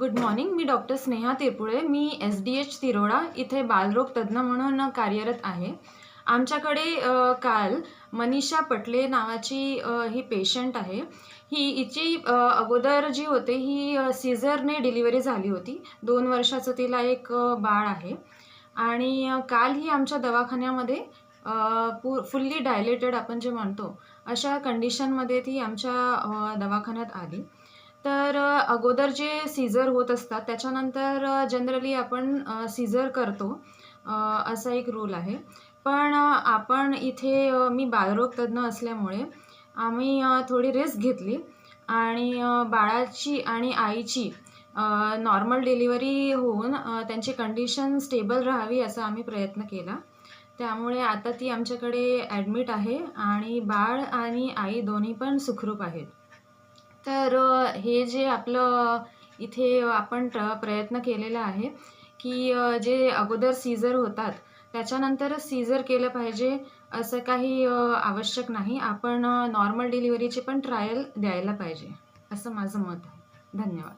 Good morning मी doctor Sneha Tirpule. मी S D H Tiroda. इथे बालरोग तज्ज्ञ म्हणून कार्यरत आहे. आमच्याकडे काल मनीषा पटले नावाची ही पेशंट आहे. ही हिची अगोदर जी होते ही सीझरने डिलिव्हरी झाली होती. दोन वर्षाचं तिला एक बाळ आहे. आणि काल ही आमच्या दवाखान्यामध्ये पू फुल्ली डायलेटेड आपण जे म्हणतो अशा कंडिशनमध्ये ती आमच्या दवाखान्यात आली. तर अगोदर जे सीझर होत असतात त्याच्यानंतर जनरली आपण सीझर करतो असा एक रूल आहे. पण आपण इथे मी बालरोग तज्ज्ञ असल्यामुळे आम्ही थोडी रिस्क घेतली आणि बाळाची आणि आईची नॉर्मल डिलिव्हरी होऊन त्यांची कंडिशन स्टेबल राहावी असा आम्ही प्रयत्न केला. त्यामुळे आता ती आमच्याकडे ॲडमिट आहे आणि बाळ आणि आई दोन्ही पण सुखरूप आहेत. तर हे जे आपलं इथे आपण प्र प्रयत्न केलेला आहे की जे अगोदर सीझर होतात त्याच्यानंतर सीझर केलं पाहिजे असं काही आवश्यक नाही. आपण नॉर्मल डिलिव्हरीची पण ट्रायल द्यायला पाहिजे असं माझं मत आहे. धन्यवाद.